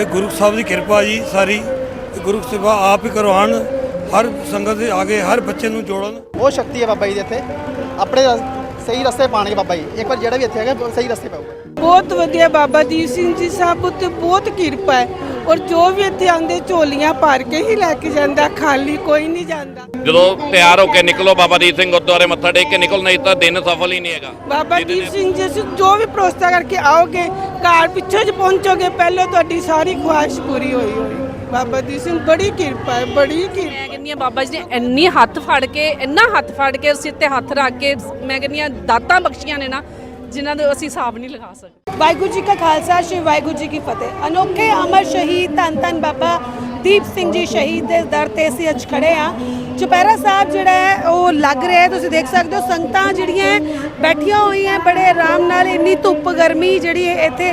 ਇਹ ਗੁਰੂ ਸਾਹਿਬ ਦੀ ਕਿਰਪਾ ਜੀ ਸਾਰੀ। ਗੁਰੂ ਸੇਵਾ ਆਪ ਹੀ ਕਰਵਾਉਣ ਹਰ ਸੰਗਤ ਦੇ ਆਗੇ ਹਰ ਬੱਚੇ ਨੂੰ ਜੋੜਨ। ਬਹੁਤ ਸ਼ਕਤੀ ਹੈ ਬਾਬਾ ਜੀ ਦੇ ਇੱਥੇ। ਆਪਣੇ ਸਹੀ ਰਸਤੇ ਪਾਣਗੇ ਬਾਬਾ ਜੀ। ਇੱਕ ਵਾਰ ਜਿਹੜਾ ਵੀ ਇੱਥੇ ਹੈਗਾ ਉਹ ਸਹੀ ਰਸਤੇ ਪਾਊਗਾ। ਬਹੁਤ ਵਧੀਆ ਬਾਬਾ ਦੀਪ ਸਿੰਘ ਜੀ ਸਾਹਿਬ ਉੱਤੇ ਬਹੁਤ ਕਿਰਪਾ ਹੈ। ਔਰ ਜੋ ਵੀ ਇੱਥੇ ਆਂਦੇ ਝੋਲੀਆਂ ਭਰ ਕੇ ਹੀ ਲੈ ਕੇ ਜਾਂਦਾ ਖਾਲੀ ਕੋਈ ਨਹੀਂ ਜਾਂਦਾ। ਜਦੋਂ ਤਿਆਰ ਹੋ ਕੇ ਨਿਕਲੋ ਬਾਬਾ ਦੀਪ ਸਿੰਘ ਗੁਰਦੁਆਰੇ ਮੱਥਾ ਟੇਕ ਕੇ ਨਿਕਲ ਨਹੀਂ ਤਾਂ ਦਿਨ ਸਫਲ ਹੀ ਨਹੀਂ ਹੈਗਾ। ਬਾਬਾ ਦੀਪ ਸਿੰਘ ਜੀ ਤੁਸੀਂ ਜੋ ਵੀ ਪ੍ਰੋਸਤਾ ਕਰਕੇ ਆਓਗੇ ਘਰ ਪਿੱਛੇ ਜ ਪਹੁੰਚੋਗੇ ਪਹਿਲੇ ਤੁਹਾਡੀ ਸਾਰੀ ਖੁਆਇਸ਼ ਪੂਰੀ ਹੋਈ ਹੋਈ। ਬਾਬਾ ਦੀਪ ਸਿੰਘ ਬੜੀ ਕਿਰਪਾ ਹੈ ਬੜੀ ਕਿਰਪਾ ਮੈਂ ਕਹਿੰਦੀ ਹਾਂ ਬਾਬਾ ਜੀ ਨੇ ਇੰਨੀ ਹੱਥ ਫੜ ਕੇ ਇੰਨਾ ਹੱਥ ਫੜ ਕੇ ਸਿਰ ਤੇ ਹੱਥ ਰੱਖ ਕੇ ਮੈਂ ਕਹਿੰਦੀ ਹਾਂ ਦਾਤਾਂ ਬਖਸ਼ੀਆਂ ਨੇ ਨਾ ਜਿਨ੍ਹਾਂ ਦੇ ਅਸੀਂ ਹਿਸਾਬ ਨਹੀਂ ਲਗਾ ਸਕਦੇ। ਵਾਹਿਗੁਰੂ ਜੀ ਕਾ ਖਾਲਸਾ, ਸ਼੍ਰੀ ਵਾਹਿਗੁਰੂ ਜੀ ਕੀ ਫਤਿਹ। ਅਨੋਖੇ ਅਮਰ ਸ਼ਹੀਦ ਧੰਨ ਧੰਨ ਬਾਬਾ ਦੀਪ ਸਿੰਘ ਜੀ ਸ਼ਹੀਦ ਦੇ ਦਰ ਤੇ ਅਸੀਂ ਅੱਜ ਖੜੇ ਆ ਚੁਪਹਿਰਾ ਸਾਹਿਬ ਜਿਹੜਾ ਹੈ, ਉਹ ਲੱਗ ਰਿਹਾ ਹੈ, ਤੁਸੀਂ ਦੇਖ ਸਕਦੇ ਹੋ, ਸੰਗਤਾਂ ਜਿਹੜੀਆਂ ਬੈਠੀਆਂ ਹੋਈਆਂ ਬੜੇ ਆਰਾਮ ਨਾਲ, ਇੰਨੀ ਧੁੱਪ ਗਰਮੀ ਜਿਹੜੀ ਹੈ ਇੱਥੇ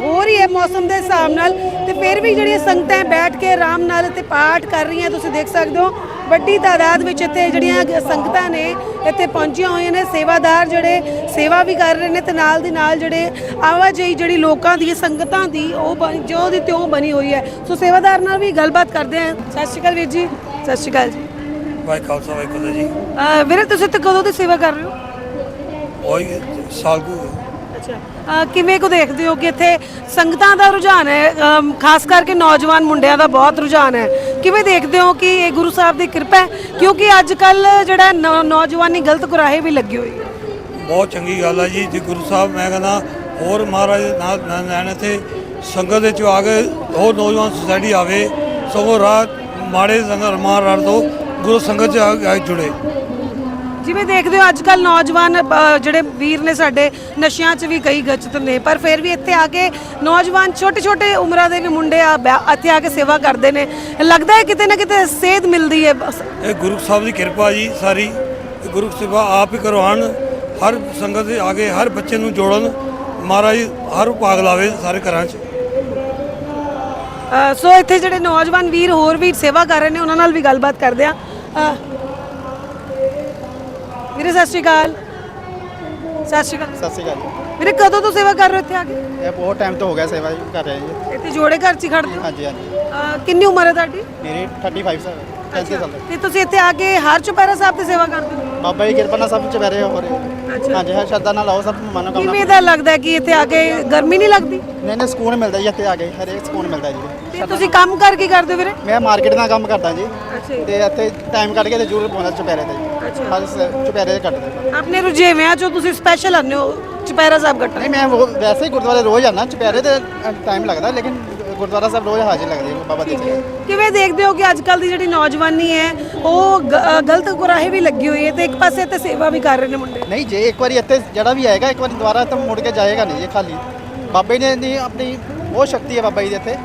ਹੋ ਰਹੀ ਹੈ ਮੌਸਮ ਦੇ ਹਿਸਾਬ ਨਾਲ। ਤੇ ਫਿਰ ਵੀ ਜਿਹੜੀਆਂ ਸੰਗਤਾਂ ਬੈਠ ਕੇ ਆਰਾਮ ਨਾਲ ਇੱਥੇ ਪਾਠ ਕਰ ਰਹੀਆਂ, ਤੁਸੀਂ ਦੇਖ ਸਕਦੇ ਹੋ ਵੱਡੀ ਤਾਦਾਦ ਵਿੱਚ ਇੱਥੇ ਜਿਹੜੀਆਂ ਸੰਗਤਾਂ ਨੇ ਇੱਥੇ ਪਹੁੰਚੀਆਂ ਹੋਈਆਂ ਨੇ ਸੇਵਾਦਾਰ ਜਿਹੜੇ ਸੇਵਾ ਵੀ ਕਰ ਰਹੇ ਨੇ ਤੇ ਨਾਲ ਦੀ ਨਾਲ ਜਿਹੜੇ ਆਵਾਜਾਈ ਜਿਹੜੀ ਲੋਕਾਂ ਦੀ ਸੰਗਤਾਂ ਦੀ ਉਹ ਜੋ ਦੀ ਤਿਉਂ ਬਣੀ ਹੋਈ ਹੈ। ਸੋ ਸੇਵਾਦਾਰ ਨਾਲ ਵੀ ਗੱਲਬਾਤ ਕਰਦੇ ਹਾਂ। ਸਤਿ ਸ਼੍ਰੀ ਅਕਾਲ ਵੀਰ ਜੀ। ਸਤਿ ਸ਼੍ਰੀ ਅਕਾਲ ਜੀ। ਵਾਹਿ ਖਾਲਸਾ ਵਾਹਿ ਫਤਿਹ ਜੀ। ਅਹ ਵੀਰੇ ਤੁਸੀਂ ਤੇ ਕਦੋਂ ਦੀ ਸੇਵਾ ਕਰ ਰਹੇ ਹੋ? ਉਹੀ ਸਾਲ ਕੁ ਅੱਛਾ। ਅਹ ਕਿਵੇਂ ਕੋ ਦੇਖਦੇ ਹੋ ਕਿ ਇੱਥੇ ਸੰਗਤਾਂ ਦਾ ਰੁਝਾਨ ਹੈ? ਅਮ ਖਾਸ ਕਰਕੇ ਨੌਜਵਾਨ ਮੁੰਡਿਆਂ ਦਾ ਬਹੁਤ ਰੁਝਾਨ ਹੈ। ਕਿਵੇਂ ਦੇਖਦੇ ਹੋ ਕਿ ਇਹ ਗੁਰੂ ਸਾਹਿਬ ਦੀ ਕਿਰਪਾ ਹੈ? ਕਿਉਂਕਿ ਅੱਜ ਕੱਲ ਜਿਹੜਾ ਨੌ- ਨੌਜਵਾਨੀ ਗਲਤ ਕੁਰਾਹੇ ਵੀ ਲੱਗੀ ਹੋਈ ਹੈ। ਬਹੁਤ ਚੰਗੀ ਗੱਲ ਆ ਜੀ। ਜੇ ਗੁਰੂ ਸਾਹਿਬ, ਮੈਂ ਕਹਿੰਦਾ, ਹੋਰ ਮਹਾਰਾਜ ਦੇ ਨਾਲ ਨਾਲ ਲੈਣ ਤੇ ਸੰਗਤ ਦੇ ਚ ਆ ਕੇ ਹੋਰ ਨੌਜਵਾਨ ਸੁਸਾਇਟੀ ਆਵੇ, ਸਗੋਂ ਰਾਤ ਮਾੜੇ ਸੰਗਤ ਮਾਰ ਤੋਂ ਗੁਰੂ ਸੰਗਤ ਚ ਆ ਆ ਜੁੜੇ। ਜਿਵੇਂ ਦੇਖਦੇ ਹੋ ਅੱਜ ਕੱਲ ਨੌਜਵਾਨ ਅ, ਜਿਹੜੇ ਵੀਰ ਨੇ ਸਾਡੇ ਨਸ਼ਿਆਂ 'ਚ ਵੀ ਕਈ ਗਚਤ ਨੇ ਪਰ ਫਿਰ ਵੀ ਇੱਥੇ ਆ ਕੇ ਨੌਜਵਾਨ ਛੋਟੇ ਛੋਟੇ ਉਮਰਾਂ ਦੇ ਵੀ ਮੁੰਡੇ ਆ ਬਿਆ- ਇੱਥੇ ਆ ਕੇ ਸੇਵਾ ਕਰਦੇ ਨੇ। ਲੱਗਦਾ ਹੈ ਕਿਤੇ ਨਾ ਕਿਤੇ ਸੇਧ ਮਿਲਦੀ ਹੈ ਬਸ। ਇਹ ਗੁਰੂ ਸਾਹਿਬ ਦੀ ਕਿਰਪਾ ਜੀ ਸਾਰੀ। ਇਹ ਗੁਰੂ ਸੇਵਾ ਆਪ ਹੀ ਕਰਵਾਉਣ ਹਰ ਸੰਗਤ ਦੇ ਆਗੇ ਹਰ ਬੱਚੇ ਨੂੰ ਜੋੜਨ। ਮਹਾਰਾਜ ਹਰ ਭਾਗ ਲਾਵੇ ਸਾਰੇ ਘਰਾਂ 'ਚ। ਅ, ਸੋ ਇੱਥੇ ਜਿਹੜੇ ਨੌਜਵਾਨ ਵੀਰ ਹੋਰ ਵੀ ਸੇਵਾ ਕਰ ਰਹੇ ਨੇ ਉਹਨਾਂ ਨਾਲ ਵੀ ਗੱਲਬਾਤ ਕਰਦੇ ਆ ਵੀਰੇ ਸਤਿ ਸ਼੍ਰੀ ਅਕਾਲ। ਸਤਿ ਸ਼੍ਰੀ ਅਕਾਲ। ਸਤਿ ਸ਼੍ਰੀ ਅਕਾਲ ਜੀ। ਵੀਰੇ ਕਦੋਂ ਤੋਂ ਸੇਵਾ ਕਰ ਰਹੇ ਹੋ ਇੱਥੇ ਆ ਕੇ? ਇਹ ਬਹੁਤ ਟਾਈਮ ਤੋਂ ਹੋ ਗਿਆ ਸੇਵਾ ਕਰ ਰਹੇ ਜੀ। ਇੱਥੇ ਜੋੜੇ ਘਰ 'ਚ ਹੀ ਖੜਦੇ ਹੋ? ਹਾਂਜੀ ਹਾਂਜੀ। ਕਿੰਨੀ ਉਮਰ ਹੈ ਤੁਹਾਡੀ? ਮੇਰੀ 35 ਸਾਲ 35 ਸਾਲ ਤੇ ਤੁਸੀਂ ਇੱਥੇ ਆ ਕੇ ਹਰ ਚੁਪਹਿਰਾ ਸਾਹਿਬ ਤੇ ਸੇਵਾ ਕਰਦੇ ਹੋ? ਬਾਬਾ ਜੀ ਕਿਰਪਾ ਨਾਲ ਸਭ ਚੁਪਹਿਰੇ ਹੋ ਰਹੇ ਹਾਂਜੀ ਹਰ ਸ਼ਰਧਾ ਨਾਲ ਆਓ ਸਭ ਮਨੋਕਾਮਨਾ ਕਿਵੇਂ ਦਾ ਲੱਗਦਾ ਹੈ ਕਿ ਇੱਥੇ ਆ ਕੇ ਗਰਮੀ ਨਹੀਂ ਲੱਗਦੀ? ਨਹੀਂ ਨਹੀਂ ਸਕੂਨ ਮਿਲਦਾ ਜੀ ਇੱਥੇ ਆ ਕੇ ਹਰੇਕ ਸਕੂਨ ਮਿਲਦਾ ਜੀ। ਤੇ ਤੁਸੀਂ ਕੰਮ ਕਰ ਕੀ ਕਰਦੇ ਹੋ ਵੀਰੇ? ਮੈਂ ਮਾਰਕੀਟ ਦਾ ਕੰਮ ਕਰਦਾ ਜੀ। ਅੱਛਾ ਤੇ ਇੱਥੇ ਟਾਈਮ ਕੱਢ ਕੇ ਤੇ ਜ਼ਰੂਰ ਪਹੁੰਚਦਾ ਚੁਪਹਿਰੇ ਤੇ ਜੀ। ਹਰ ਚੁਪਹਿਰੇ ਤੇ ਕੱਟਦੇ ਆਪਣੇ ਰੁਝੇਵਿਆਂ ਚੋਂ ਤੁਸੀਂ ਸਪੈਸ਼ਲ ਆਉਂਦੇ ਹੋ ਚੁਪਹਿਰਾ ਸਾਹਿਬ ਕੱਟਣ। ਨਹੀਂ ਮੈਂ ਵੈਸੇ ਹੀ ਗੁਰਦੁਆਰੇ ਰੋਜ਼ ਆਉਂਦਾ ਚੁਪਹਿਰੇ ਤੇ ਟਾਈਮ ਲੱਗਦਾ ਲੇਕਿਨ ਗੁਰਦੁਆਰਾ ਸਾਹਿਬ ਰੋਜ਼ ਹਾਜ਼ਰ ਲੱਗਦੀ ਹੈ ਬਾਬਾ ਦੀਪ ਸਿੰਘ। ਕਿਵੇਂ ਦੇਖਦੇ ਹੋ ਕਿ ਅੱਜ ਕੱਲ ਦੀ ਜਿਹੜੀ ਨੌਜਵਾਨੀ ਹੈ ਉਹ ਗ- ਅ, ਗਲਤ ਗੁਰਾਹੇ ਵੀ ਲੱਗੀ ਹੋਈ ਹੈ ਤੇ ਇੱਕ ਪਾਸੇ ਤੇ ਸੇਵਾ ਵੀ ਕਰ ਰਹੇ ਨੇ ਮੁੰਡੇ? ਨਹੀਂ ਜੇ ਇੱਕ ਵਾਰੀ ਇੱਥੇ ਜਿਹੜਾ ਵੀ ਆਏਗਾ ਇੱਕ ਵਾਰੀ ਦੁਬਾਰਾ ਤਾਂ ਮੁੜ ਕੇ ਜਾਏਗਾ ਨਹੀਂ ਇਹ ਖਾਲੀ। ਬਾਬਾ ਜੀ ਨੇ ਨਹੀਂ ਆਪਣੀ ਬਹੁਤ ਸ਼ਕਤੀ ਹੈ ਬਾਬਾ ਜੀ ਦੇ ਇੱਥੇ।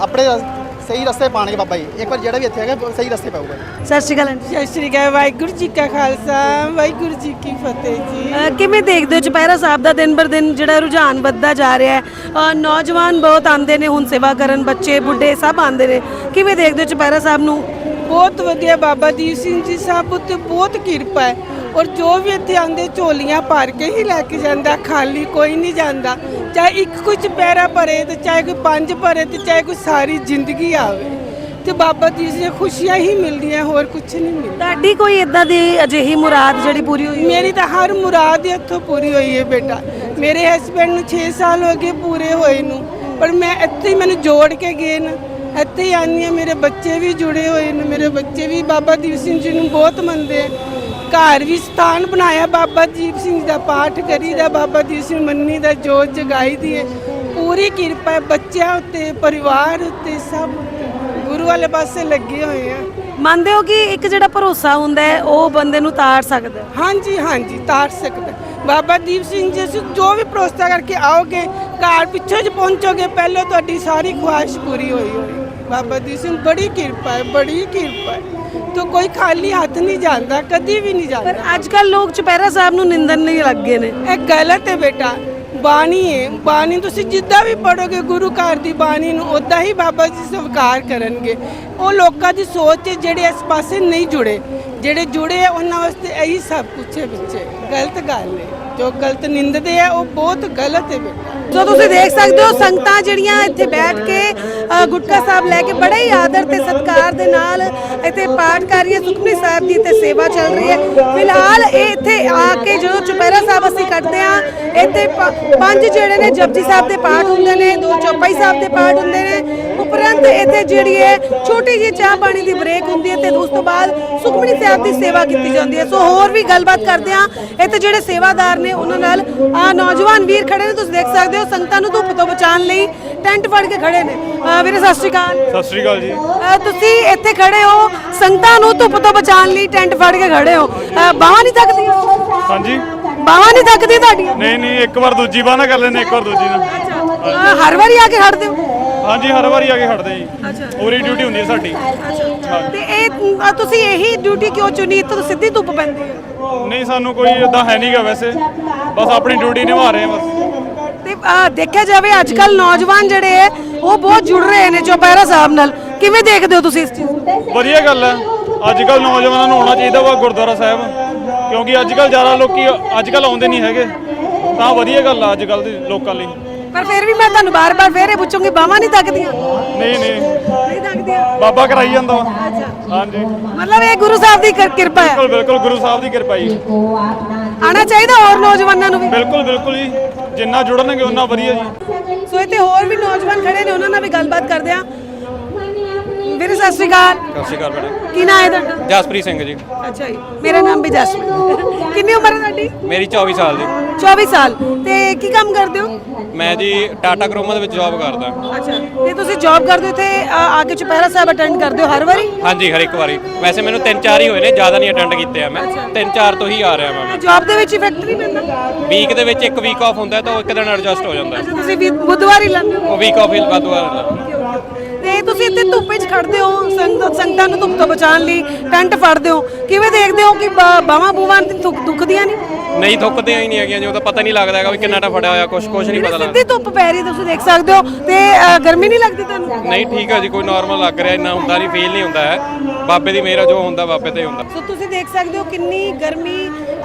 ਆਪਣੇ ਰਸ- ਸਹੀ ਰਸਤੇ ਪਾਣਗੇ ਬਾਬਾ ਜੀ। ਇੱਕ ਵਾਰ ਜਿਹੜਾ ਵੀ ਇੱਥੇ ਹੈਗਾ ਸਹੀ ਰਸਤੇ ਪਾਊਗਾ। ਸਤਿ ਸ਼੍ਰੀ ਅਕਾਲ ਆਂਟੀ ਸਤਿ ਸ਼੍ਰੀ ਅਕਾਲ ਵਾਹਿਗੁਰੂ ਜੀ ਕਾ ਖਾਲਸਾ ਵਾਹਿਗੁਰੂ ਜੀ ਕੀ ਫਤਿਹ ਜੀ। ਕਿਵੇਂ ਦੇਖਦੇ ਹੋ ਚੁਪਹਿਰਾ ਸਾਹਿਬ ਦਾ ਦਿਨ ਬਰ ਦਿਨ ਜਿਹੜਾ ਰੁਝਾਨ ਵੱਧਦਾ ਜਾ ਰਿਹਾ ਹੈ? ਨੌਜਵਾਨ ਬਹੁਤ ਆਉਂਦੇ ਨੇ ਹੁਣ ਸੇਵਾ ਕਰਨ ਬੱਚੇ ਬੁੱਢੇ ਸਭ ਆਉਂਦੇ ਨੇ। ਕਿਵੇਂ ਦੇਖਦੇ ਹੋ ਚੁਪਹਿਰਾ ਸਾਹਿਬ ਨੂੰ? ਬਹੁਤ ਵਧੀਆ ਬਾਬਾ ਦੀਪ ਸਿੰਘ ਜੀ ਸਾਹਿਬ ਉੱਤੇ ਬਹੁਤ ਕਿਰਪਾ ਹੈ। ਔਰ ਜੋ ਵੀ ਇੱਥੇ ਆਂਦੇ ਝੋਲੀਆਂ ਭਰ ਕੇ ਹੀ ਲੈ ਕੇ ਜਾਂਦਾ ਖਾਲੀ ਕੋਈ ਨਹੀਂ ਜਾਂਦਾ। ਚਾਹੇ ਇੱਕ ਕੁਝ ਪੈਰਾ ਭਰੇ ਤੇ ਚਾਹੇ ਕੋਈ ਪੰਜ ਭਰੇ ਤੇ ਚਾਹੇ ਕੋਈ ਸਾਰੀ ਜ਼ਿੰਦਗੀ ਆਵੇ। ਤੇ ਬਾਬਾ ਸਿੰਘ ਦੀਆਂ ਖੁਸ਼ੀਆਂ ਹੀ ਮਿਲਦੀਆਂ ਹੋਰ ਕੁਝ ਨਹੀਂ ਮਿਲਦਾ। ਤੁਹਾਡੀ ਕੋਈ ਇਦਾਂ ਦੀ ਅਜਿਹੀ ਮੁਰਾਦ ਜਿਹੜੀ ਪੂਰੀ ਹੋਈ? ਮੇਰੀ ਤਾਂ ਹਰ ਮੁਰਾਦ ਇੱਥੋਂ ਪੂਰੀ ਹੋਈ ਹੈ ਬੇਟਾ। ਮੇਰੇ ਹਸਬੰਡ ਨੂੰ 6 ਸਾਲ ਹੋ ਗਏ ਪੂਰੇ ਹੋਏ ਨੂੰ ਪਰ ਮੈਂ ਇੱਥੇ ਹੀ ਮੈਨੂੰ ਜੋੜ ਕੇ ਗਏ ਨਾ। ਇੱਥੇ ਹੀ ਆਉਂਦੀ ਹਾਂ ਮੇਰੇ ਬੱਚੇ ਵੀ ਜੁੜੇ ਹੋਏ ਨੇ ਮੇਰੇ ਬੱਚੇ ਵੀ ਬਾਬਾ ਦੀਪ ਸਿੰਘ ਜੀ ਨੂੰ ਬਹੁਤ ਮੰਨਦੇ ਆ। ਘਰ ਵੀ ਸਥਾਨ ਬਣਾਇਆ ਬਾਬਾ ਦੀਪ ਸਿੰਘ ਦਾ ਪਾਠ ਕਰੀਦਾ ਬਾਬਾ ਦੀਪ ਸਿੰਘ ਮੰਨੀ ਦਾ ਜੋਤ ਜਗਾਈ ਦੀ ਹੈ। ਪੂਰੀ ਕਿਰਪਾ ਹੈ ਬੱਚਿਆਂ ਉੱਤੇ ਪਰਿਵਾਰ ਉੱਤੇ ਸਭ ਗੁਰੂ ਵਾਲੇ ਪਾਸੇ ਲੱਗੇ ਹੋਏ ਆ। ਮੰਨਦੇ ਹੋ ਕਿ ਇੱਕ ਜਿਹੜਾ ਭਰੋਸਾ ਹੁੰਦਾ ਹੈ ਉਹ ਬੰਦੇ ਨੂੰ ਤਾਰ ਸਕਦਾ ਹੈ? ਹਾਂਜੀ ਹਾਂਜੀ ਤਾਰ ਸਕਦਾ ਬਾਬਾ ਦੀਪ ਸਿੰਘ ਜੀ ਤੁਸੀਂ ਜੋ ਵੀ ਪ੍ਰੋਸਤਾ ਕਰਕੇ ਆਓਗੇ ਘਰ ਪਿੱਛੇ ਜ ਪਹੁੰਚੋਗੇ ਪਹਿਲੇ ਤੁਹਾਡੀ ਸਾਰੀ ਖੁਆਇਸ਼ ਪੂਰੀ ਹੋਈ ਹੋਈ ਬਾਬਾ ਦੀਪ ਸਿੰਘ ਬੜੀ ਕਿਰਪਾ ਹੈ ਬੜੀ ਕਿਰਪਾ ਹੈ। ਤੋ ਕੋਈ ਖਾਲੀ ਹੱਥ ਨਹੀਂ ਜਾਂਦਾ ਕਦੀ ਵੀ ਨਹੀਂ ਪਰ ਜਾਂਦਾ। ਅੱਜ ਕੱਲ ਲੋਕ ਚੁਪਹਿਰਾ ਸਾਹਿਬ ਨੂੰ ਨਿੰਦਣ ਲਈ ਲੱਗੇ ਨੇ। ਇਹ ਗਲਤ ਹੈ ਬੇਟਾ ਬਾਣੀ ਹੈ। ਬਾਣੀ ਤੁਸੀਂ ਜਿੱਦਾਂ ਵੀ ਪੜੋਗੇ ਗੁਰੂ ਘਰ ਦੀ ਬਾਣੀ ਨੂੰ ਉਦਾਂ ਹੀ ਬਾਬਾ ਜੀ ਸਵੀਕਾਰ ਕਰਨਗੇ। ਉਹ ਲੋਕਾਂ ਦੀ ਸੋਚ ਹੈ ਜਿਹੜੇ ਇਸ ਪਾਸੇ ਨਹੀਂ ਜੁੜੇ। ਜਿਹੜੇ ਜੁੜੇ ਆ ਉਹਨਾਂ ਵਾਸਤੇ ਇਹੀ ਸਭ ਕੁਝ ਹੈ ਬੱਚੇ। ਗਲਤ ਗੱਲ ਹੈ। ਜੋ ਗਲਤ ਨਿੰਦਦੇ ਆ ਉਹ ਬਹੁਤ ਗਲਤ ਹੈ ਬੇਟਾ। ਸੋ ਤੁਸੀਂ ਦੇਖ ਸਕਦੇ ਹੋ ਸੰਗਤਾਂ ਜਿਹੜੀਆਂ ਇੱਥੇ ਬੈਠ ਕੇ ਗੁਟਕਾ ਸਾਹਿਬ ਲੈ ਕੇ ਬੜੇ ਹੀ ਆਦਰ ਤੇ ਸਤਿਕਾਰ ਦੇ ਨਾਲ ਇੱਥੇ ਪਾਠ ਕਰ ਰਹੀ ਹੈ, ਸੁਖਮਨੀ ਸਾਹਿਬ ਦੀ ਇੱਥੇ ਸੇਵਾ ਚੱਲ ਰਹੀ ਹੈ। ਫਿਲਹਾਲ ਇਹ ਇੱਥੇ ਆ ਕੇ ਜਦੋਂ ਚੁਪਹਿਰਾ ਸਾਹਿਬ ਅਸੀਂ ਕੱਢਦੇ ਆ ਇੱਥੇ ਪੰਜ ਜਿਹੜੇ ਨੇ ਜਪਜੀ ਸਾਹਿਬ ਦੇ ਪਾਠ ਹੁੰਦੇ ਨੇ, ਦੋ ਚੌਪਈ ਸਾਹਿਬ ਦੇ ਪਾਠ ਹੁੰਦੇ ਨੇ। ਉਪਰੰਤ ਇੱਥੇ ਜਿਹੜੀ ਹੈ, ਛੋਟੀ ਜਿਹੀ ਚਾਹ ਪਾਣੀ ਦੀ ਬ੍ਰੇਕ ਹੁੰਦੀ ਹੈ ਤੇ ਉਸ ਤੋਂ ਬਾਅਦ ਸੁਖਮਨੀ ਸਾਹਿਬ ਦੀ ਸੇਵਾ ਕੀਤੀ ਜਾਂਦੀ ਹੈ। ਸੋ ਹੋਰ ਵੀ ਗੱਲਬਾਤ ਕਰਦੇ ਆ ਇੱਥੇ ਜਿਹੜੇ ਸੇਵਾਦਾਰ ਨੇ, ਉਹਨਾਂ ਨਾਲ ਆ ਨੌਜਵਾਨ ਵੀਰ ਖੜੇ ਨੇ, ਤੁਸੀਂ ਦੇਖ ਸਕਦੇ ਹੋ, ਸੰਗਤਾਂ ਨੂੰ ਧੁੱਪ ਤੋਂ ਬਚਾਉਣ ਲਈ ਟੈਂਟ ਫੜ ਕੇ ਖੜੇ ਨੇ। ਅ, ਵੀਰੇ ਸਤਿ ਸ਼੍ਰੀ ਅਕਾਲ। ਸਤਿ ਸ੍ਰੀ ਅਕਾਲ ਜੀ। ਤੁਸੀਂ ਇੱਥੇ ਖੜੇ ਹੋ ਸੰਗਤਾਂ ਨੂੰ ਧੁੱਪ ਤੋਂ ਬਚਾਉਣ ਲਈ ਟੈਂਟ ਫੜ ਕੇ ਖੜੇ ਹੋ। ਬਾਹਾਂ ਨਹੀਂ ਥੱਕਦੀਆਂ ਹਾਂਜੀ। ਬਾਹਾਂ ਨਹੀਂ ਥੱਕਦੀਆਂ ਤੁਹਾਡੀਆਂ? ਨਹੀਂ ਨਹੀਂ ਇੱਕ ਵਾਰ ਦੂਜੀ ਬਾਹ ਨਾ ਕਰ ਲੈਂਦੇ ਇੱਕ ਵਾਰ ਦੂਜੀ ਨਾ। ਅ, ਹਰ ਵਾਰੀ ਆ ਕੇ ਖੜਦੇ ਹੋ? ਹਾਂਜੀ ਹਰ ਵਾਰੀ ਆ ਕੇ ਖੜਦੇ ਜੀ। ਪੂਰੀ ਡਿਊਟੀ ਹੁੰਦੀ ਹੈ ਸਾਡੀ। ਤੇ ਇਹ ਤੁਸੀਂ ਇਹੀ ਡਿਊਟੀ ਕਿਉਂ ਚੁਣੀ? ਇੱਥੋਂ ਤਾਂ ਸਿੱਧੀ ਧੁੱਪ ਪੈਂਦੀ ਹੈ। ਨਹੀਂ ਸਾਨੂੰ ਕੋਈ ਇਦਾਂ ਹੈ ਨਹੀਂਗਾ ਵੈਸੇ। ਬਸ ਆਪਣੀ ਡਿਊਟੀ ਨਿਭਾ ਰਹੇ ਹਾਂ ਬਸ। ਤੇ ਦੇਖਿਆ ਜਾਵੇ ਅੱਜ ਕੱਲ ਨੌਜਵਾਨ ਜਿਹੜੇ ਹੈ ਉਹ ਬਹੁਤ ਜੁੜ ਰਹੇ ਨੇ ਚੌਪਹਿਰਾ ਸਾਹਿਬ ਨਾਲ। ਕਿਵੇਂ ਦੇਖਦੇ ਹੋ ਤੁਸੀਂ ਇਸ ਚੀਜ਼ ਨੂੰ? ਵਧੀਆ ਗੱਲ ਹੈ। ਅੱਜ ਕੱਲ ਨੌਜਵਾਨਾਂ ਨੂੰ ਆਉਣਾ ਚਾਹੀਦਾ ਵਾ ਗੁਰਦੁਆਰਾ ਸਾਹਿਬ। ਕਿਉਂਕਿ ਅੱਜ ਕੱਲ ਜ਼ਿਆਦਾ ਲੋਕੀ ਅੱਜ ਕੱਲ ਆਉਂਦੇ ਨਹੀਂ ਹੈਗੇ। ਤਾਂ ਵਧੀਆ ਗੱਲ ਆ ਅੱਜ ਕੱਲ ਦੇ ਲੋਕਾਂ ਲਈ। ਪਰ ਫਿਰ ਵੀ ਮੈਂ ਤੁਹਾਨੂੰ ਬਾਰ-ਬਾਰ ਫੇਰ ਇਹ ਪੁੱਛੂੰਗੀ ਬਾਹਾਂ ਨਹੀਂ ਥੱਕਦੀਆਂ ਨਹੀਂ ਨਹੀਂ। ਬਾਬਾ ਕਰਾਈ ਜਾਂਦਾ ਹਾਂਜੀ। ਮਤਲਬ ਇਹ ਗੁਰੂ ਸਾਹਿਬ ਦੀ ਕਿਰ- ਕਿਰਪਾ ਹੈ। ਬਿਲਕੁਲ ਬਿਲਕੁਲ ਗੁਰੂ ਸਾਹਿਬ ਦੀ ਕਿਰਪਾ ਜੀ। ਆਣਾ ਚਾਹੀਦਾ ਹੋਰ ਨੌਜਵਾਨਾਂ ਨੂੰ ਵੀ? ਬਿਲਕੁਲ ਬਿਲਕੁਲ ਜੀ। ਜਿੰਨਾ ਜੁੜਨਗੇ ਉਨਾ ਵਧੀਆ ਜੀ। ਸੋ ਇੱਥੇ ਹੋਰ ਵੀ ਨੌਜਵਾਨ ਖੜੇ ਨੇ ਉਹਨਾਂ ਨਾਲ ਵੀ ਗੱਲਬਾਤ ਕਰਦੇ ਆ ਵੀਰੇ ਸਤਿ ਸ਼੍ਰੀ ਅਕਾਲ। ਸਤਿ ਸ਼੍ਰੀ ਅਕਾਲ ਮੈਡਮ ਕੀ ਨਾਮ ਹੈ ਤੁਹਾਡਾ? ਜਸਪ੍ਰੀਤ ਸਿੰਘ ਜੀ। ਅੱਛਾ ਜੀ ਮੇਰਾ ਨਾਮ ਵੀ ਜਸਮੀਨ ਕਿੰਨੀ ਉਮਰ ਹੈ ਤੁਹਾਡੀ? ਮੇਰੀ 24 ਸਾਲ ਦੀ। 24 ਸਾਲ। ਤੇ ਕੀ ਕੰਮ ਕਰਦੇ ਹੋ? ਮੈਂ ਜੀ ਟਾਟਾ ਕਰੋਮਾ ਦੇ ਵਿੱਚ ਜੌਬ ਕਰਦਾ। ਅੱਛਾ ਤੇ ਤੁਸੀਂ ਜੌਬ ਕਰਦੇ ਹੋ ਤੇ ਆ ਆ ਕੇ ਚੁਪਹਿਰਾ ਸਾਹਿਬ ਅਟੈਂਡ ਕਰਦੇ ਹੋ ਹਰ ਵਾਰੀ? ਹਾਂਜੀ ਹਰ ਇੱਕ ਵਾਰੀ। ਵੈਸੇ ਮੈਨੂੰ ਤਿੰਨ ਚਾਰ ਹੀ ਹੋਏ ਨੇ ਜ਼ਿਆਦਾ ਨਹੀਂ ਅਟੈਂਡ ਕੀਤੇ ਆ ਮੈਂ। ਤਿੰਨ ਚਾਰ ਤੋਂ ਹੀ ਆ ਰਿਹਾ ਮੈਂ। ਜੌਬ ਦੇ ਵਿੱਚ ਇਫੈਕਟ ਨਹੀਂ ਪੈਂਦਾ? ਵੀਕ ਦੇ ਵਿੱਚ ਇੱਕ ਵੀਕ ਆਫ ਹੁੰਦਾ ਹੈ ਤਾਂ ਉਹ ਇੱਕ ਦਿਨ ਐਡਜਸਟ ਹੋ ਜਾਂਦਾ ਹੈ। ਅੱਛਾ ਤੁਸੀਂ ਵੀ ਬੁੱਧਵਾਰ ਹੀ ਲਾਉਂਦੇ ਹੋ। ਉਹ ਵੀਕ ਆਫ ਹੀ ਵਾਧੂ ਆ ਤੇ ਧੁੱਪ ਵਿੱਚ ਖੜਦੇ ਹੋ ਸੰਗਤ ਸੰਗਤਾਂ ਨੂੰ ਧੁੱਪ ਤੋਂ ਬਚਾਉਣ ਲਈ ਟੈਂਟ ਫੜਦੇ ਹੋ। ਕਿਵੇਂ ਦੇਖਦੇ ਹੋ ਕਿ ਬਾਵਾ ਬੂਵਾਂ ਦੁਖਦੀਆਂ ਨਹੀਂ? ਨਹੀਂ ਥੁੱਕਦੀਆਂ ਹੀ ਨਹੀਂ ਹੈਗੀਆਂ ਜੀ ਤਾਂ ਪਤਾ ਨਹੀਂ ਲੱਗਦਾ ਹੈਗਾ ਵੀ ਕਿੰਨਾ ਟਾ ਫੜਿਆ ਹੋਇਆ ਕੁਝ ਕੁਝ ਨਹੀਂ ਪਤਾ ਲੱਗਦਾ। ਸਿੱਧੀ ਧੁੱਪ ਪੈ ਰਹੀ ਹੈ, ਤੁਸੀਂ ਦੇਖ ਸਕਦੇ ਹੋ ਤੇ ਅ, ਗਰਮੀ ਨਹੀਂ ਲੱਗਦੀ ਤੁਹਾਨੂੰ? ਨਹੀਂ ਠੀਕ ਹੈ ਜੀ ਕੋਈ ਨਾਰਮਲ ਲੱਗ ਰਿਹਾ ਇੰਨਾ ਹੁੰਦਾ ਨਹੀਂ ਫੀਲ ਨਹੀਂ ਹੁੰਦਾ ਹੈ। ਬਾਬੇ ਦੀ ਮਿਹਰ ਆ, ਜੋ ਹੁੰਦਾ ਬਾਬੇ ਤੇ ਹੀ ਹੁੰਦਾ। ਸੋ ਤੁਸੀਂ ਦੇਖ ਸਕਦੇ ਹੋ ਕਿੰਨੀ ਗਰਮੀ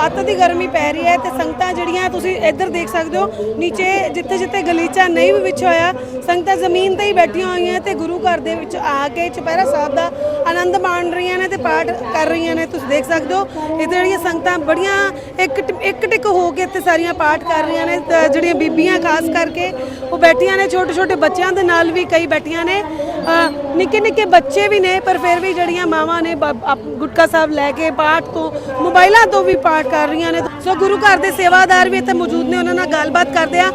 ਅੱਤ ਦੀ ਗਰਮੀ ਪੈ ਰਹੀ ਹੈ ਤੇ ਸੰਗਤਾਂ ਜਿਹੜੀਆਂ, ਤੁਸੀਂ ਇੱਧਰ ਦੇਖ ਸਕਦੇ ਹੋ, ਨੀਚੇ ਜਿੱਥੇ ਜਿੱਥੇ ਗਲੀਚਾ ਨਹੀਂ ਵੀ ਵਿਛਿਆ ਹੋਇਆ, ਸੰਗਤਾਂ ਜ਼ਮੀਨ ਤੇ ਹੀ ਬੈਠੀਆਂ ਹੋਈਆਂ ਤੇ ਗੁਰੂ ਘਰ ਦੇ ਵਿੱਚ ਆ ਕੇ ਚੁਪਹਿਰਾ ਸਾਹਿਬ ਦਾ ਆਨੰਦ ਮਾਣ ਰਹੀਆਂ ਨੇ ਤੇ ਪਾਠ ਕਰ ਰਹੀਆਂ ਨੇ। ਤੁਸੀਂ ਦੇਖ ਸਕਦੇ ਹੋ, ਇੱਥੇ ਜਿਹੜੀਆਂ ਸੰਗਤਾਂ ਬੜੀਆਂ ਇੱਕ ਟ- ਇੱਕ ਟਿਕ ਹੋ ਕੇ ਇੱਥੇ ਸਾਰੀਆਂ ਪਾਠ ਕਰ ਰਹੀਆਂ ਨੇ, ਤੇ ਜਿਹੜੀਆਂ ਬੀਬੀਆਂ ਖਾਸ ਕਰਕੇ, ਉਹ ਬੈਠੀਆਂ ਨੇ, ਛੋਟੇ ਛੋਟੇ ਬੱਚਿਆਂ ਦੇ ਨਾਲ ਵੀ ਕਈ ਬੈਠੀਆਂ ਨੇ। ਨਿੱਕੇ ਨਿੱਕੇ ਬੱਚੇ ਵੀ ਨੇ, ਪਰ ਫਿਰ ਵੀ ਜਿਹੜੀਆਂ ਮਾਵਾਂ ਨੇ ਬਾਬ- ਗੁਟਕਾ ਸਾਹਿਬ ਲੈ ਕੇ ਪਾਠ ਤੋਂ ਮੋਬਾਈਲਾਂ ਤੋਂ ਵੀ ਪਾਠ ਕਰ ਰਹੀਆਂ ਨੇ। ਸੋ ਗੁਰੂ ਘਰ ਦੇ ਸੇਵਾਦਾਰ ਵੀ ਇੱਥੇ ਮੌਜੂਦ ਨੇ ਉਹਨਾਂ ਨਾਲ ਗੱਲਬਾਤ ਕਰਦੇ ਆ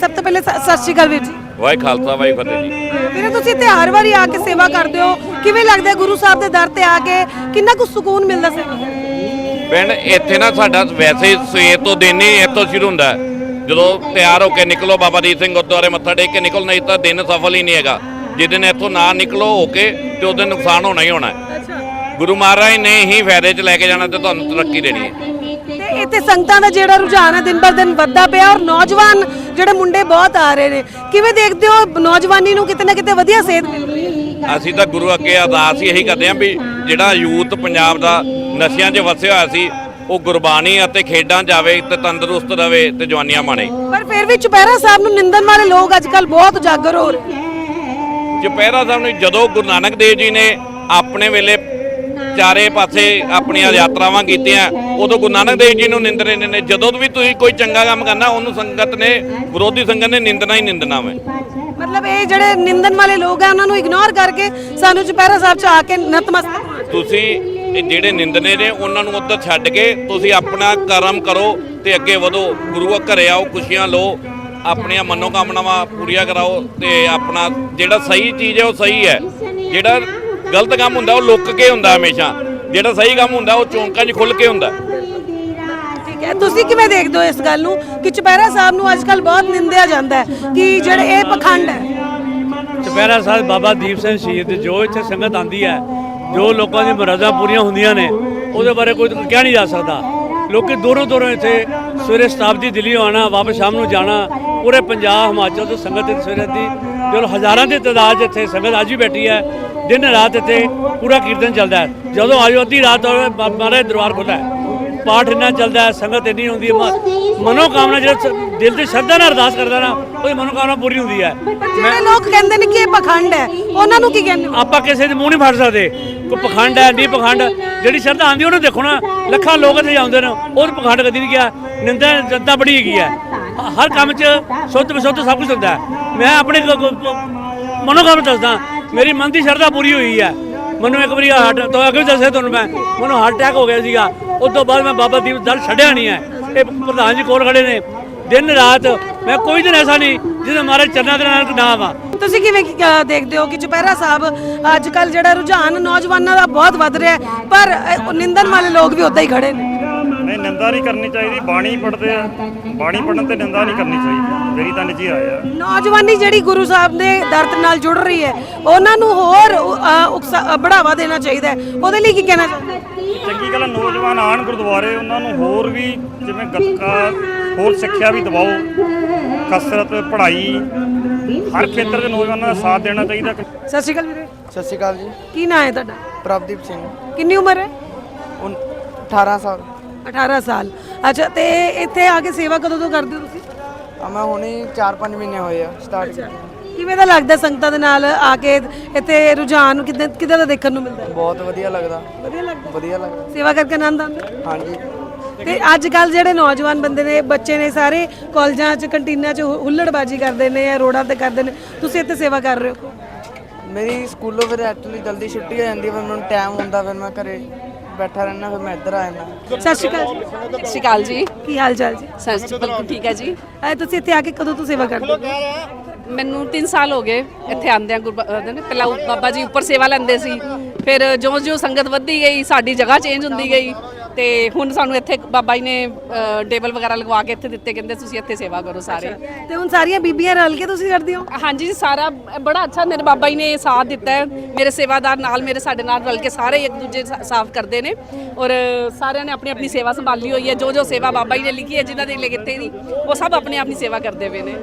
ਸਭ ਤੋਂ ਪਹਿਲੇ ਸਤਿ ਸ਼੍ਰੀ ਅਕਾਲ ਵੀਰ ਜੀ। ਵਾਹਿ ਖਾਲਸਾ ਵਾਹਿ ਫਤਿਹ ਜੀ। ਵੀਰੇ ਤੁਸੀਂ ਇੱਥੇ ਹਰ ਵਾਰੀ ਆ ਕੇ ਸੇਵਾ ਕਰਦੇ ਹੋ। ਕਿਵੇਂ ਲੱਗਦਾ ਗੁਰੂ ਸਾਹਿਬ ਦੇ ਦਰ ਤੇ ਆ ਕੇ ਕਿੰਨਾ ਕੁ ਸਕੂਨ ਮਿਲਦਾ ਸੇਵਾ ਪਿੰਡ ਇੱਥੇ ਨਾ ਸਾਡਾ ਵੈਸੇ ਸਵੇਰ ਤੋਂ ਦਿਨ ਹੀ ਇੱਥੋਂ ਸ਼ੁਰੂ ਹੁੰਦਾ। ਜਦੋਂ ਤਿਆਰ ਹੋ ਕੇ ਨਿਕਲੋ ਬਾਬਾ ਦੀਪ ਸਿੰਘ ਗੁਰਦੁਆਰੇ ਮੱਥਾ ਟੇਕ ਕੇ ਨਿਕਲ ਨਹੀਂ ਤਾਂ ਦਿਨ ਸਫਲ ਹੀ ਨਹੀਂ ਹੈਗਾ। ਜਿਸ ਦਿਨ ਇੱਥੋਂ ਨਾ ਨਿਕਲੋ ਹੋ ਕੇ ਤੇ ਉਹਦੇ ਨੁਕਸਾਨ ਹੋਣਾ ਹੀ ਹੋਣਾ ਗੁਰੂ ਮਹਾਰਾਜ ਨੇ ਹੀ ਫਾਇਦੇ 'ਚ ਲੈ ਕੇ ਜਾਣਾ ਤੇ ਤੁਹਾਨੂੰ ਤਰੱਕੀ ਦੇਣੀ ਹੈ। ਇੱਥੇ ਸੰਗਤਾਂ ਦਾ ਜਿਹੜਾ ਰੁਝਾਨ ਹੈ ਦਿਨ ਬਰ ਦਿਨ ਵੱਧਦਾ ਪਿਆ ਔਰ ਨੌਜਵਾਨ ਜਿਹੜੇ ਮੁੰਡੇ ਬਹੁਤ ਆ ਰਹੇ ਨੇ। ਕਿਵੇਂ ਦੇਖਦੇ ਹੋ ਨੌਜਵਾਨੀ ਨੂੰ ਕਿਤੇ ਨਾ ਕਿਤੇ ਵਧੀਆ ਸੇਧ ਮਿਲ ਰਹੀ ਹੈ? ਅਸੀਂ ਤਾਂ ਗੁਰੂ ਅੱਗੇ ਅਰਦਾਸ ਹੀ ਇਹੀ ਕਰਦੇ ਹਾਂ ਵੀ ਜਿਹੜਾ ਯੂਥ ਪੰਜਾਬ ਦਾ ਨਸ਼ਿਆਂ 'ਚ ਵਸਿਆ ਹੋਇਆ ਸੀ ਉਹ ਗੁਰਬਾਣੀ ਅਤੇ ਖੇਡਾਂ ਜਾਵੇ ਤੇ ਤੰਦਰੁਸਤ ਰਵੇ ਤੇ ਜਵਾਨੀਆਂ ਮਾਣੇ। ਪਰ ਫਿਰ ਵੀ ਚੁਪਹਿਰਾ ਸਾਹਿਬ ਨੂੰ ਨਿੰਦਣ ਵਾਲੇ ਲੋਕ ਅੱਜ ਕੱਲ ਬਹੁਤ ਉਜਾਗਰ ਹੋ ਰਹੇ ਨੇ। ਚੁਪਹਿਰਾ ਸਾਹਿਬ ਨੂੰ ਜਦੋਂ ਗੁਰੂ ਨਾਨਕ ਦੇਵ ਜੀ ਨੇ ਆਪਣੇ ਵੇਲੇ ਚਾਰੇ ਪਾਸੇ ਆਪਣੀਆਂ ਯਾਤਰਾਵਾਂ ਕੀਤੀਆਂ। ਉਦੋਂ ਗੁਰੂ ਨਾਨਕ ਦੇਵ ਜੀ ਨੂੰ ਨਿੰਦਰੇ ਨੇ ਜਦੋਂ ਵੀ ਤੁਸੀਂ ਕੋਈ ਚੰਗਾ ਕੰਮ ਕਰਨਾ ਉਹਨੂੰ ਸੰਗਤ ਨੇ ਵਿਰੋਧੀ ਸੰਗਤ ਨੇ ਨਿੰਦਣਾ ਹੀ ਨਿੰਦਣਾ ਵਾ। ਮਤਲਬ ਇਹ ਜਿਹੜੇ ਨਿੰਦਣ ਵਾਲੇ ਲੋਕ ਆ ਉਹਨਾਂ ਨੂੰ ਇਗਨੋਰ ਕਰਕੇ ਸਾਨੂੰ ਚੁਪਹਿਰਾ ਸਾਹਿਬ 'ਚ ਆ ਕੇ ਨਤਮਸਤਕ ਤੁਸੀਂ ਇਹ ਜਿਹੜੇ ਨਿੰਦਨੇ ਨੇ ਉਹਨਾਂ ਨੂੰ ਉੱਧਰ ਛੱਡ ਕੇ ਤੁਸੀਂ ਆਪਣਾ ਕਰਮ ਕਰੋ ਤੇ ਅੱਗੇ ਵਧੋ। ਗੁਰੂ ਘਰੇ ਆਓ ਖੁਸ਼ੀਆਂ ਲਓ ਆਪਣੀਆਂ ਮਨੋਕਾਮਨਾਵਾਂ ਪੂਰੀਆਂ ਕਰਾਓ ਤੇ ਆਪਣਾ ਜਿਹੜਾ ਸਹੀ ਚੀਜ਼ ਹੈ ਉਹ ਸਹੀ ਹੈ। ਜਿਹੜਾ ਗਲਤ ਕੰਮ ਹੁੰਦਾ ਉਹ ਲੁੱਕ ਕੇ ਹੁੰਦਾ ਹਮੇਸ਼ਾ। ਜਿਹੜਾ ਸਹੀ ਕੰਮ ਹੁੰਦਾ ਉਹ ਚੌਂਕਾਂ 'ਚ ਖੁੱਲ ਕੇ ਹੁੰਦਾ। ਠੀਕ ਹੈ। ਤੁਸੀਂ ਕਿਵੇਂ ਦੇਖਦੇ ਹੋ ਇਸ ਗੱਲ ਨੂੰ? ਕਿ ਚੁਪਹਿਰਾ ਸਾਹਿਬ ਨੂੰ ਅੱਜ ਕੱਲ ਬਹੁਤ ਨਿੰਦਿਆ ਜਾਂਦਾ ਹੈ ਕਿ ਜਿਹੜੇ ਇਹ ਪਖੰਡ ਹੈ। ਚੁਪਹਿਰਾ ਸਾਹਿਬ ਬਾਬਾ ਦੀਪ ਸਿੰਘ ਸ਼ਹੀਦ ਜੋ ਇੱਥੇ ਸੰਗਤ ਆਂਦੀ ਹੈ ਜੋ ਲੋਕਾਂ ਦੀ ਮੁਰਾਦਾਂ ਪੂਰੀਆਂ ਹੁੰਦੀਆਂ ਨੇ ਉਹਦੇ ਬਾਰੇ ਕੋਈ ਕਹਿ ਨਹੀਂ ਜਾ ਸਕਦਾ। ਲੋਕੀ ਦੂਰੋਂ ਦੂਰੋਂ ਇੱਥੇ ਸਵੇਰੇ ਸ਼ਤਾਬਦੀ ਦਿੱਲੀ ਆਉਣਾ ਵਾਪਸ ਸ਼ਾਮ ਨੂੰ ਜਾਣਾ ਪੂਰੇ ਪੰਜਾਬ ਹਿਮਾਚਲ ਤੋਂ ਸੰਗਤ ਇੱਥੇ ਸਵੇਰੇ ਦੀ ਜਦੋਂ ਹਜ਼ਾਰਾਂ ਦੀ ਤਾਦਾਦ ਇੱਥੇ ਸੰਗਤ ਅੱਜ ਵੀ ਬੈਠੀ ਹੈ ਦਿਨ ਰਾਤ ਇੱਥੇ ਪੂਰਾ ਕੀਰਤਨ ਚੱਲਦਾ ਹੈ। ਜਦੋਂ ਆਜੋ ਅੱਧੀ ਰਾਤ ਹੋਵੇ ਮਹਾਰਾਜ ਦਰਬਾਰ ਖੁੱਲ੍ਹਾ ਹੈ। ਪਾਠ ਇੰਨਾ ਚੱਲਦਾ ਹੈ ਸੰਗਤ ਇੰਨੀ ਹੁੰਦੀ ਹੈ ਮ- ਮਨੋਕਾਮਨਾ ਜਿਹੜਾ ਦਿਲ ਦੀ ਸ਼ਰਧਾ ਨਾਲ ਅਰਦਾਸ ਕਰਦਾ ਨਾ ਉਹਦੀ ਮਨੋਕਾਮਨਾ ਪੂਰੀ ਹੁੰਦੀ ਹੈ। ਜਿਹੜੇ ਲੋਕ ਕਹਿੰਦੇ ਨੇ ਕਿ ਇਹ ਪਖੰਡ ਹੈ। ਉਹਨਾਂ ਨੂੰ ਕੀ ਕਹਿੰਦੇ? ਆਪਾਂ ਕਿਸੇ ਦੇ ਮੂੰਹ ਨਹੀਂ ਫੜ ਸਕਦੇ। ਕੋਈ ਪਖੰਡ ਹੈ ਨਹੀਂ ਪਖੰਡ ਜਿਹੜੀ ਸ਼ਰਧਾ ਆਂਦੀ ਉਹਨੂੰ ਦੇਖੋ ਨਾ ਲੱਖਾਂ ਲੋਕ ਇੱਥੇ ਆਉਂਦੇ ਨੇ ਉਹ ਪਖੰਡ ਕਦੀ ਨਹੀਂ ਗਿਆ। ਨਿੰਦਾ ਜਨਤਾ ਬੜੀ ਹੈਗੀ ਹੈ। ਹਰ ਕੰਮ 'ਚ ਸੁੱਧ ਵਿਸੁੱਧ ਸਭ ਕੁਝ ਹੁੰਦਾ। ਮੈਂ ਆਪਣੇ ਕ- ਕ- ਮਨੋਕਾਮਨਾ ਦੱਸਦਾ ਮੇਰੀ ਮਨ ਦੀ ਸ਼ਰਧਾ ਪੂਰੀ ਹੋਈ ਹੈ। ਮੈਨੂੰ ਇੱਕ ਵਾਰੀ ਹਾਰਟ ਤੋਂ ਅੱਗੇ ਦੱਸਿਆ ਤੁਹਾਨੂੰ ਮੈਂ। ਮੈਨੂੰ ਹਾਰਟ ਅਟੈਕ ਹੋ ਗਿਆ ਸੀਗਾ। ਉਸ ਤੋਂ ਬਾਅਦ ਮੈਂ ਬਾਬਾ ਦੀਪ ਦਲ ਛੱਡਿਆ ਨਹੀਂ ਹੈ। ਇਹ ਪ੍ਰਧਾਨ ਜੀ ਕੋਲ ਖੜੇ ਨੇ। ਦਿਨ ਰਾਤ ਮੈਂ ਕੋਈ ਦਿਨ ਐਸਾ ਨਹੀਂ ਜਿਹਦੇ ਮਾਰੇ ਚਰਨਾਂ ਦੇ ਨਾਲ ਨਾਮ ਆ। ਤੁਸੀਂ ਕਿਵੇਂ ਦੇਖਦੇ ਹੋ ਕਿ ਚੁਪਹਿਰਾ ਸਾਹਿਬ ਅੱਜ ਕੱਲ ਜਿਹੜਾ ਰੁਝਾਨ ਨੌਜਵਾਨਾਂ ਦਾ ਬਹੁਤ ਵੱਧ ਰਿਹਾ ਪਰ ਅ, ਨਿੰਦਣ ਵਾਲੇ ਲੋਕ ਵੀ ਉਦਾਂ ਹੀ ਖੜੇ ਨੇ। ਨਹੀਂ ਨਿੰਦਾ ਨਹੀਂ ਕਰਨੀ ਚਾਹੀਦੀ ਬਾਣੀ ਪੜਦੇ ਆ। ਬਾਣੀ ਪੜਨ ਤੇ ਨਿੰਦਾ ਨਹੀਂ ਕਰਨੀ ਚਾਹੀਦੀ। ਮੇਰੀ ਤਾਂ ਨਿੱਜੀ ਰਾਏ ਆ। ਨੌਜਵਾਨੀ ਜਿਹੜੀ ਗੁਰੂ ਸਾਹਿਬ ਦੇ ਦਰ ਨਾਲ ਜੁੜ ਰਹੀ ਹੈ ਉਹਨਾਂ ਨੂੰ ਹੋਰ ਅ, ਬੜਾਵਾ ਦੇਣਾ ਚਾਹੀਦਾ ਹੈ। ਉਹਦੇ ਲਈ ਕੀ ਕਹਿਣਾ ਚਾਹੁੰਦੇ? ਚੰਗੀ ਗੱਲ ਆ, ਨੌਜਵਾਨ ਆਣ ਗੁਰਦੁਆਰੇ ਉਹਨਾਂ ਨੂੰ ਹੋਰ ਵੀ ਜਿਵੇਂ ਗੱਤਕਾ ਹੋਰ ਸਿੱਖਿਆ ਵੀ ਦਿਵਾਓ। ਕਸਰਤ ਪੜ੍ਹਾਈ ਹਰ ਖੇਤਰ ਦੇ ਨੌਜਵਾਨਾਂ ਦਾ ਸਾਥ ਦੇਣਾ ਚਾਹੀਦਾ। ਸਤਿ ਸ਼੍ਰੀ ਅਕਾਲ ਵੀਰੇ। ਸਤਿ ਸ਼੍ਰੀ ਅਕਾਲ ਜੀ। ਕੀ ਨਾਂ ਹੈ ਤੁਹਾਡਾ? ਪ੍ਰਭਦੀਪ ਸਿੰਘ। ਕਿੰਨੀ ਉਮਰ ਹੈ? ਉਨ 18 ਸਾਲ। 18 ਸਾਲ। ਅੱਛਾ ਤੇ ਇੱਥੇ ਆ ਕੇ ਸੇਵਾ ਕਦੋਂ ਤੋਂ ਕਰਦੇ ਹੋ ਤੁਸੀਂ? ਆ ਮੈਂ ਹੁਣੇ 4-5 ਮਹੀਨੇ ਹੋਏ ਆ ਸਟਾਰਟ ਕੀਤੀ। ਕਿਵੇਂ ਦਾ ਲੱਗਦਾ ਸੰਗਤਾਂ ਦੇ ਨਾਲ ਆ ਕੇ ਇੱਥੇ ਰੁਝਾਨ ਕਿਦਾਂ ਕਿਦਾਂ ਦਾ ਦੇਖਣ ਨੂੰ ਮਿਲਦਾ ਹੈ? ਬਹੁਤ ਵਧੀਆ ਲੱਗਦਾ। ਵਧੀਆ ਲੱਗਦਾ? ਵਧੀਆ ਲੱਗਦਾ। ਸੇਵਾ ਕਰਕੇ ਆਨੰਦ ਆਉਂਦਾ? ਹਾਂਜੀ। ਤੇ ਅੱਜ ਕੱਲ ਜਿਹੜੇ ਨੌਜਵਾਨ ਬੰਦੇ ਨੇ ਬੱਚੇ ਨੇ ਸਾਰੇ ਕਾਲਜਾਂ 'ਚ ਕੰਟੀਨਾਂ 'ਚ ਹੁ- ਹੁੱਲੜਬਾਜੀ ਕਰਦੇ ਨੇ ਜਾਂ ਰੋਡਾਂ ਤੇ ਕਰਦੇ ਨੇ ਤੁਸੀਂ ਇੱਥੇ ਸੇਵਾ ਕਰ ਰਹੇ ਹੋ? ਮੇਰੀ ਸਕੂਲੋਂ ਫਿਰ ਐਕਚੁਅਲੀ ਜਲਦੀ ਛੁੱਟੀ ਹੋ ਜਾਂਦੀ ਫਿਰ ਮੈਨੂੰ ਟਾਈਮ ਹੁੰਦਾ ਫਿਰ ਮੈਂ ਘਰੇ ਬੈਠਾ ਰਹਿਣਾ ਫਿਰ ਮੈਂ ਇੱਧਰ ਆ ਜਾਂਦਾ ਸਤਿ ਸ਼੍ਰੀ ਅਕਾਲ ਜੀ। ਸਤਿ ਸ਼੍ਰੀ ਅਕਾਲ ਜੀ। ਕੀ ਹਾਲ ਚਾਲ ਜੀ? ਸਤਿ ਸ਼੍ਰੀ ਬਿਲਕੁਲ ਠੀਕ ਹੈ ਜੀ। ਅਹ ਤੁਸੀਂ ਇੱਥੇ ਆ ਕੇ ਕਦੋਂ ਤੋਂ ਸੇਵਾ ਕਰਦੇ ਹੋ? ਮੈਨੂੰ 3 ਸਾਲ ਹੋ ਗਏ ਇੱਥੇ ਆਂਦਿਆਂ ਗੁਰਬਾਬਾ ਨੇ ਪਹਿਲਾਂ ਉਹ ਬਾਬਾ ਜੀ ਉੱਪਰ ਸੇਵਾ ਲੈਂਦੇ ਸੀ। ਫਿਰ ਜਿਉਂ ਜਿਉਂ ਸੰਗਤ ਵੱਧਦੀ ਗਈ ਸਾਡੀ ਜਗ੍ਹਾ ਚੇਂਜ ਹੁੰਦੀ ਗਈ। ਤੇ ਹੁਣ ਸਾਨੂੰ ਇੱਥੇ ਬਾਬਾ ਜੀ ਨੇ ਟੇਬਲ ਵਗੈਰਾ ਲਗਵਾ ਕੇ ਇੱਥੇ ਦਿੱਤੇ ਕਹਿੰਦੇ ਤੁਸੀਂ ਇੱਥੇ ਸੇਵਾ ਕਰੋ ਸਾਰੇ। ਤੇ ਹੁਣ ਸਾਰੀਆਂ ਬੀਬੀਆਂ ਰਲ ਕੇ ਤੁਸੀਂ ਕਰਦੇ ਹੋ? ਹਾਂਜੀ ਜੀ ਸਾਰਾ ਬੜਾ ਅੱਛਾ ਮੇਰੇ ਬਾਬਾ ਜੀ ਨੇ ਸਾਥ ਦਿੱਤਾ ਹੈ। ਮੇਰੇ ਸੇਵਾਦਾਰ ਨਾਲ ਮੇਰੇ ਸਾਡੇ ਨਾਲ ਰਲ ਕੇ ਸਾਰੇ ਇੱਕ ਦੂਜੇ ਸਾਫ਼ ਕਰਦੇ ਨੇ। ਔਰ ਸਾਰਿਆਂ ਨੇ ਆਪਣੀ ਆਪਣੀ ਸੇਵਾ ਸੰਭਾਲੀ ਹੋਈ ਹੈ। ਜੋ ਜੋ ਸੇਵਾ ਬਾਬਾ ਜੀ ਨੇ ਲਿਖੀ ਹੈ ਜਿਨ੍ਹਾਂ ਦੇ ਲਈ ਕੀਤੀ ਦੀ ਉਹ ਸਭ ਆਪਣੇ ਆਪਣੀ ਸੇਵਾ ਕਰਦੇ ਪਏ ਨੇ।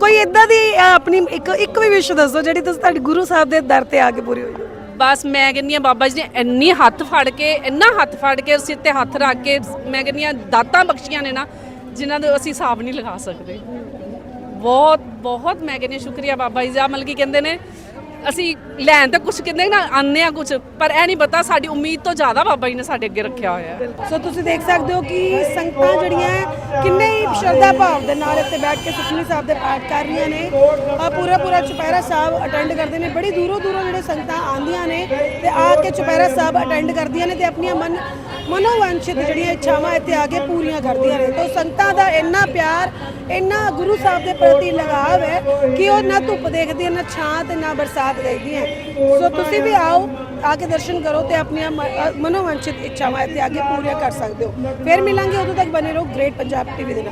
ਕੋਈ ਇਦਾਂ ਦੀ ਆਪਣੀ ਇੱਕ ਇੱਕ ਵੀ ਵਿਸ਼ ਦੱਸੋ ਜਿਹੜੀ ਤੁਸੀਂ ਤੁਹਾਡੀ ਗੁਰੂ ਸਾਹਿਬ ਦੇ ਦਰ ਤੇ ਆ ਕੇ ਪੂਰੀ ਹੋਈ ਬਸ ਮੈਂ ਕਹਿੰਦੀ ਹਾਂ ਬਾਬਾ ਜੀ ਨੇ ਇੰਨੀ ਹੱਥ ਫੜ ਕੇ, ਇੰਨਾ ਹੱਥ ਫੜ ਕੇ ਸਿਰ ਤੇ ਹੱਥ ਰੱਖ ਕੇ ਮੈਂ ਕਹਿੰਦੀ ਹਾਂ ਦਾਤਾਂ ਬਖਸ਼ੀਆਂ ਨੇ ਨਾ, ਜਿਨ੍ਹਾਂ ਦੇ ਅਸੀਂ ਹਿਸਾਬ ਨਹੀਂ ਲਗਾ ਸਕਦੇ। ਬਹੁਤ ਬਹੁਤ ਮੈਂ ਕਹਿੰਦੀ ਹਾਂ ਸ਼ੁਕਰੀਆ ਬਾਬਾ ਜੀ ਦਾ। ਮਤਲਬ ਕੀ ਕਹਿੰਦੇ ਨੇ ਅਸੀਂ ਲੈਣ ਤਾਂ ਕੁਝ ਕਹਿੰਦੇ ਨਾ ਆਨੇ ਆ ਕੁਝ ਪਰ ਇਹ ਨਹੀਂ ਪਤਾ ਸਾਡੀ ਉਮੀਦ ਤੋਂ ਜ਼ਿਆਦਾ ਬਾਬਾ ਜੀ ਨੇ ਸਾਡੇ ਅੱਗੇ ਰੱਖਿਆ ਹੋਇਆ ਹੈ। ਸੋ ਤੁਸੀਂ ਦੇਖ ਸਕਦੇ ਹੋ ਕਿ ਸੰਗਤਾਂ ਜਿਹੜੀਆਂ ਹੈ, ਕਿੰਨੇ ਹੀ ਸ਼ਰਧਾ ਭਾਵ ਦੇ ਨਾਲ ਇੱਥੇ ਬੈਠ ਕੇ ਸੁਖਮਨੀ ਸਾਹਿਬ ਦੇ ਪਾਠ ਕਰ ਰਹੀਆਂ ਨੇ। ਆ ਪੂਰਾ ਪੂਰਾ ਚੁਪਹਿਰਾ ਸਾਹਿਬ ਅਟੈਂਡ ਕਰਦੇ ਨੇ। ਬੜੀ ਦੂਰੋਂ ਦੂਰੋਂ ਜਿਹੜੇ ਸੰਗਤਾਂ ਆਉਂਦੀਆਂ ਨੇ ਤੇ ਆ ਕੇ ਚੁਪਹਿਰਾ ਸਾਹਿਬ ਅਟੈਂਡ ਕਰਦੀਆਂ ਨੇ ਤੇ ਆਪਣੀਆਂ ਮਨ ਮਨੋਵਾਂਛਿਤ ਜਿਹੜੀਆਂ ਇੱਛਾਵਾਂ ਇੱਥੇ ਆ ਕੇ ਪੂਰੀਆਂ ਕਰਦੀਆਂ ਨੇ। ਤੋਂ ਸੰਗਤਾਂ ਦਾ ਇੰਨਾ ਪਿਆਰ, ਇੰਨਾ ਗੁਰੂ ਸਾਹਿਬ ਦੇ ਪ੍ਰਤੀ ਲਗਾਵ ਹੈ ਕਿ ਉਹ ਨਾ ਧੁੱਪ ਦੇਖਦੀ ਹੈ ਨਾ ਛਾਂ ਤੇ ਨਾ ਬਰਸਾਤ ਦੇਖਦੀ ਹੈ ਸੋ ਤੁਸੀਂ ਵੀ ਆਓ, ਆ ਕੇ ਦਰਸ਼ਨ ਕਰੋ ਤੇ ਆਪਣੀਆਂ ਮ- ਮਨੋਵਾਂਛਿਤ ਇੱਛਾਵਾਂ ਇੱਥੇ ਆ ਕੇ ਪੂਰੀਆਂ ਕਰ ਸਕਦੇ ਹੋ। ਫਿਰ ਮਿਲਾਂਗੇ, ਉਦੋਂ ਤੱਕ ਬਨੇ ਰਹੋ ਗ੍ਰੇਟ ਪੰਜਾਬ ਟੀਵੀ ਦੇ ਨਾਲ।